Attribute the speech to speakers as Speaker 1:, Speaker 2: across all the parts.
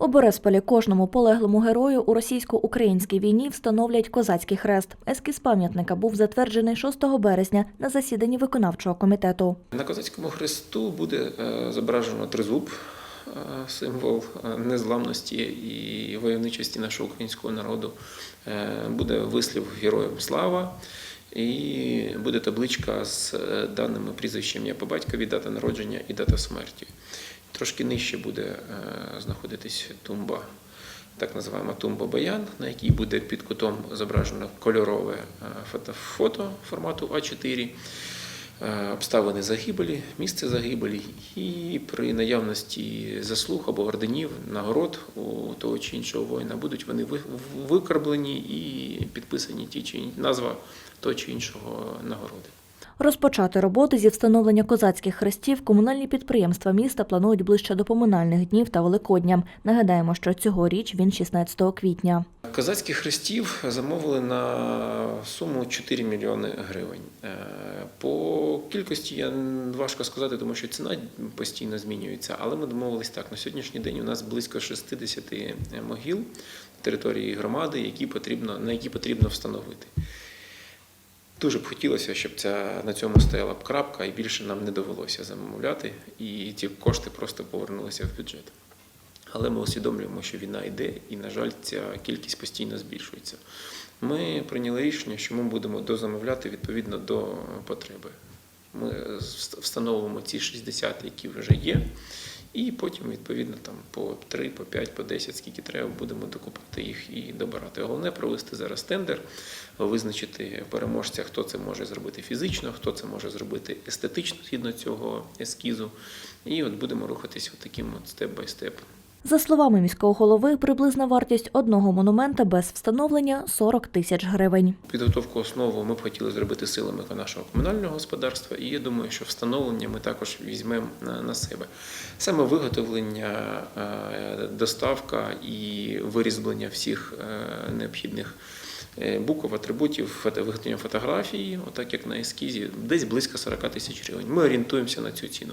Speaker 1: У Борисполі кожному полеглому герою у російсько-українській війні встановлять козацький хрест. Ескіз пам'ятника був затверджений 6 березня на засіданні виконавчого комітету.
Speaker 2: На козацькому хресту буде е, зображено тризуб, е, символ е, незламності і войовничості нашого українського народу. Буде вислів героям слава. І буде табличка з даними прізвищем ім'я по батькові, дата народження і дата смерті. Трошки нижче буде е, знаходитись тумба, так називаємо тумба Баян, на якій буде під кутом зображено кольорове е, фото, формату А4 е, обставини загибелі, місце загибелі, і при наявності заслуг або орденів, нагород у того чи іншого воїна будуть вони ви- викарблені і підписані ті чи назва того чи іншого нагороди.
Speaker 1: Розпочати роботи зі встановлення козацьких хрестів комунальні підприємства міста планують ближче до поминальних днів та Великодня. Нагадаємо, що цьогоріч він 16 квітня.
Speaker 2: Козацьких хрестів замовили на суму 4 мільйони гривень. Е, По кількості я важко сказати, тому що ціна постійно змінюється, але ми домовились так. На сьогоднішній день у нас близько 60 могіл території громади, які потрібно, на які потрібно встановити. Дуже б хотілося, щоб ця, на цьому стояла б крапка, і більше нам не довелося замовляти, і ті кошти просто повернулися в бюджет. Але ми усвідомлюємо, що війна йде, і, на жаль, ця кількість постійно збільшується. Ми прийняли рішення, що ми будемо дозамовляти відповідно до потреби. Ми встановимо ці 60, які вже є, і потім, відповідно, там по 3, по 5, по 10, скільки треба, будемо докупати їх і добирати. Головне провести зараз тендер, визначити переможця, хто це може зробити фізично, хто це може зробити естетично згідно цього ескізу. І от будемо рухатись таким от степ бай степ.
Speaker 1: За словами міського голови, приблизна вартість одного монумента без встановлення 40 тисяч гривень.
Speaker 2: Підготовку основу ми б хотіли зробити силами нашого комунального господарства, і я думаю, що встановлення ми також візьмемо на, себе. Саме виготовлення, е, доставка і вирізблення всіх е, необхідних е, букв, атрибутів, виготовлення фотографії, отак як на ескізі, десь близько 40 тисяч гривень. Ми орієнтуємося на цю ціну.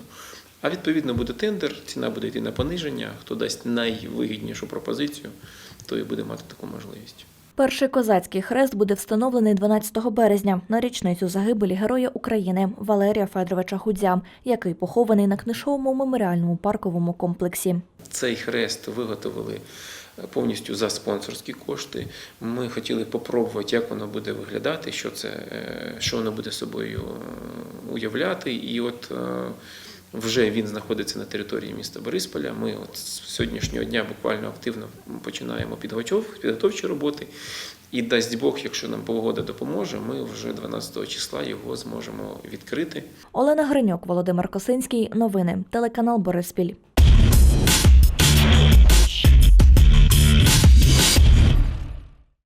Speaker 2: А відповідно буде тендер, ціна буде йти на пониження. Хто дасть найвигіднішу пропозицію, той і буде мати таку можливість.
Speaker 1: Перший козацький хрест буде встановлений 12 березня на річницю загибелі Героя України Валерія Федоровича Худзя, який похований на книжовому меморіальному парковому комплексі.
Speaker 2: Цей хрест виготовили повністю за спонсорські кошти. Ми хотіли попробувати, як воно буде виглядати, що це, е, що воно буде собою е, уявляти. І от е, вже він знаходиться на території міста Борисполя. Ми от з сьогоднішнього дня буквально активно починаємо підготовку підготовчі роботи. І дасть Бог, якщо нам погода допоможе, ми вже 12 числа його зможемо відкрити.
Speaker 1: Олена Гриньок, Володимир Косинський. Новини. Телеканал Бориспіль.